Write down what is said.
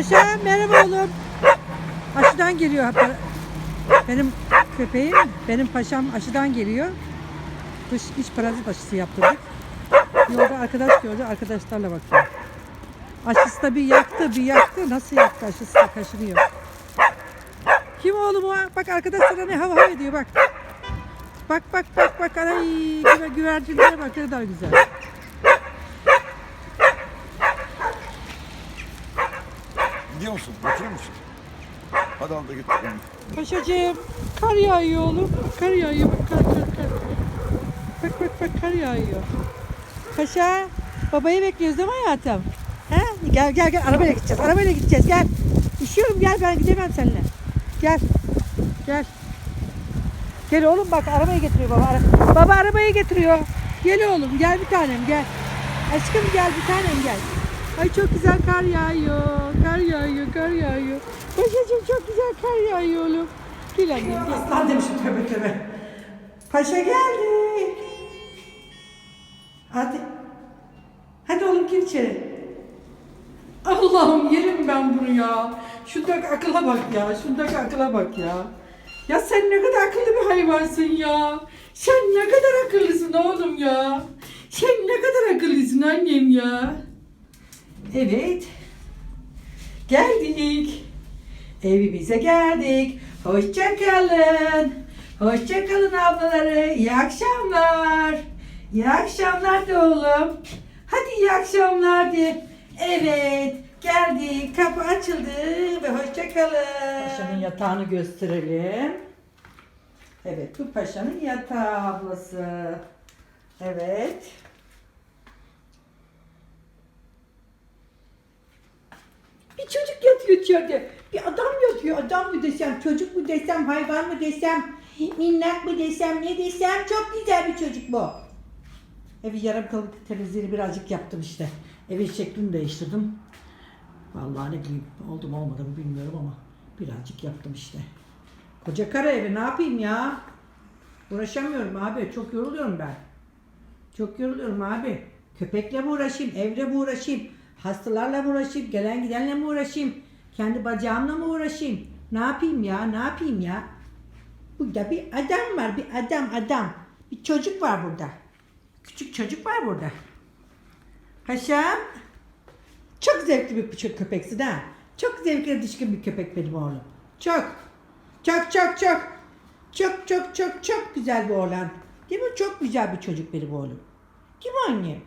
Paşa merhaba oğlum. Aşıdan geliyor. Benim köpeğim, benim paşam aşıdan geliyor. Dış iç parazit aşısı yaptırdık. Yolda arkadaş gördü, arkadaşlarla bakıyor. Aşısı da bir yaktı, bir yaktı. Nasıl yaktı aşısı da kaşınıyor. Kim oğlum o? Bak arkadaşlara ne hava ediyor bak. Bak bak bak bak. Ay güver, güvercinlere bak ne kadar güzel. Gidiyor musun? Götürüyor musun? Hadi al da git. Paşacığım kar yağıyor oğlum. Kar yağıyor. Bak kar kar kar. Bak bak bak kar yağıyor. Paşa babayı bekliyoruz değil mi hayatım? He? Gel gel gel arabayla gideceğiz. Arabayla gideceğiz gel. Üşüyorum gel ben gidemem seninle. Gel. Gel. Gel oğlum bak arabayı getiriyor baba. Ara- baba arabayı getiriyor. Gel oğlum gel bir tanem gel. Aşkım gel bir tanem gel. Ay çok güzel kar yağıyor. Kar yağıyor, kar yağıyor. Paşacığım çok güzel kar yağıyor oğlum. Gel annem gel. Aslan demişim tövbe tövbe. Paşa geldi. Hadi. Hadi oğlum gir içeri. Allah'ım yerim ben bunu ya. Şundaki akıla bak ya. Şundaki akıla bak ya. Ya sen ne kadar akıllı bir hayvansın ya. Sen ne kadar akıllısın oğlum ya. Sen ne kadar akıllısın annem ya. Evet. Geldik. Evimize geldik. Hoşça kalın. Hoşça kalın ablaları. İyi akşamlar. İyi akşamlar de oğlum. Hadi iyi akşamlar de. Evet. Geldik. Kapı açıldı ve hoşça kalın. Paşanın yatağını gösterelim. Evet bu paşanın yatağı ablası. Evet. Çocuk yatıyor içeride. Bir adam yatıyor. Adam mı desem, çocuk mu desem, hayvan mı desem, minnak mı desem, ne desem çok güzel bir çocuk bu. Evi yarım kalıp temizliğini birazcık yaptım işte. Evin şeklini değiştirdim. Vallahi ne bileyim oldu mu olmadı mı bilmiyorum ama birazcık yaptım işte. Koca kara evi ne yapayım ya? Uğraşamıyorum abi. Çok yoruluyorum ben. Çok yoruluyorum abi. Köpekle mi uğraşayım, evle mi uğraşayım, hastalarla mı uğraşayım, gelen gidenle mi uğraşayım, kendi bacağımla mı uğraşayım? Ne yapayım ya, ne yapayım ya? Burada bir adam var, bir adam, adam. Bir çocuk var burada. Küçük çocuk var burada. Paşam. Çok zevkli bir küçük köpeksin ha. Çok zevkli düşkün bir köpek benim oğlum. Çok. Çok çok çok. Çok çok çok çok güzel bir oğlan. Değil mi? Çok güzel bir çocuk benim oğlum. Kim o anne?